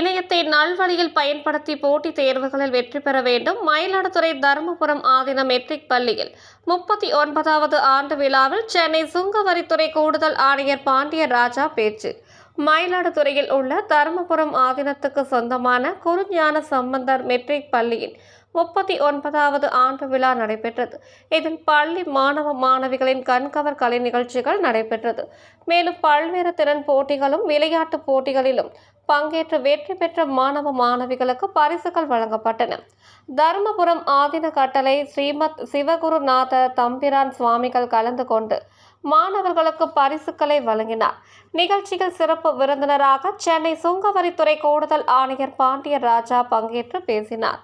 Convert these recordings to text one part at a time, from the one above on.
இணையத்தை நல்வழியில் பயன்படுத்தி போட்டித் தேர்வுகளில் வெற்றி பெற வேண்டும். மயிலாடுதுறை தருமபுரம் ஆதீன மெட்ரிக் பள்ளியில் முப்பத்தி ஒன்பதாவது ஆண்டு விழாவில் சென்னை சுங்கவரித்துறை கூடுதல் ஆணையர் பாண்டிய ராஜா பேச்சு. மயிலாடுதுறையில் உள்ள தருமபுரம் ஆதீனத்துக்கு சொந்தமான குருஞான சம்பந்தர் மெட்ரிக் பள்ளியின் முப்பத்தி ஒன்பதாவது ஆண்டு விழா நடைபெற்றது. இதில் பள்ளி மாணவ மாணவிகளின் கண்கவர் கலை நிகழ்ச்சிகள் நடைபெற்றது. மேலும் பல்வேறு திறன் போட்டிகளும் விளையாட்டுப் போட்டிகளிலும் பங்கேற்று வெற்றி பெற்ற மாணவ மாணவிகளுக்கு பரிசுகள் வழங்கப்பட்டன. தருமபுரம் ஆதீன கட்டளை ஸ்ரீமத் சிவகுருநாத தம்பிரான் சுவாமிகள் கலந்து கொண்டு மாணவர்களுக்கு பரிசுகளை வழங்கினார். நிகழ்ச்சியில் சிறப்பு விருந்தினராக சென்னை சுங்கவரித்துறை கூடுதல் ஆணையர் பாண்டிய ராஜா பங்கேற்று பேசினார்.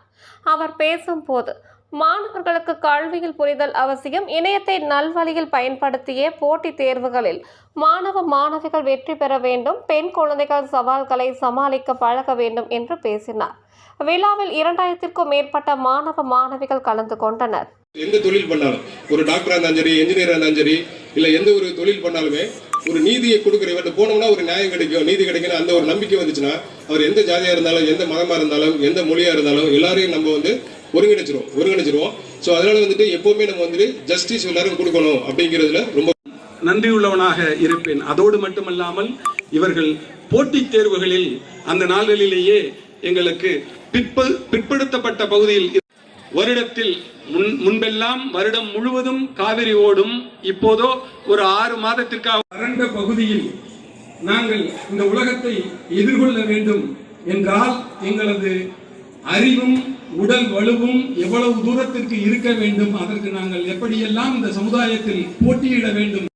அவர் பேசும்போது மாணவர்களுக்கு கல்வியில் புரிதல் அவசியம் இணையத்தை நல்வழியில் பயன்படுத்திய போட்டித் தேர்வுகளில் மாணவ மாணவிகள் வெற்றி பெற வேண்டும் பெண் குழந்தைகள் சவால்களை சமாளிக்க பழக வேண்டும் என்று பேசினார். விழாவில் இரண்டாயிரத்திற்கும் மேற்பட்ட மாணவ மாணவிகள் கலந்து கொண்டனர். எந்த தொழில் பண்ணாலும் ஒரு டாக்டரா இருந்தாலும் சரி என்ஜினியரா இருந்தாலும் சரி இல்ல எந்த ஒரு தொழில் பண்ணாலுமே ஒரு நீதியை கொடுக்குற இவர்கிட்ட போனோம்னா ஒரு நியாயம் கிடைக்கும் நீதி கிடைக்கும் அந்த ஒரு நம்பிக்கை வந்துச்சுன்னா அவர் எந்த ஜாதியா இருந்தாலும் எந்த மதமா இருந்தாலும் எந்த மொழியா இருந்தாலும் எல்லாரையும் நம்ம வந்து ஒருங்கிணைச்சிருவோம் ஒருங்கிணைச்சிருவோம். ஸோ அதனால வந்துட்டு எப்பவுமே நம்ம வந்துட்டு ஜஸ்டிஸ் எல்லாரும் கொடுக்கணும் அப்படிங்கிறதுல ரொம்ப நன்றியுள்ளவனாக இருப்பேன். அதோடு மட்டுமல்லாமல் இவர்கள் போட்டித் தேர்வுகளில் அந்த நாள்களிலேயே எங்களுக்கு பிற்ப பிற்படுத்தப்பட்ட பகுதியில் வருடத்தில் முன் முன்பெல்லாம் வருடம் முழுவதும் காவிரி ஓடும். இப்போதோ ஒரு ஆறு மாதத்திற்காக வறண்ட பகுதியில் நாங்கள் இந்த உலகத்தை எதிர்கொள்ள வேண்டும் என்றால் எங்களது அறிவும் உடல் வலுவும் எவ்வளவு தூரத்திற்கு இருக்க வேண்டும் அதற்கு நாங்கள் எப்படியெல்லாம் இந்த சமுதாயத்தில் போட்டியிட வேண்டும்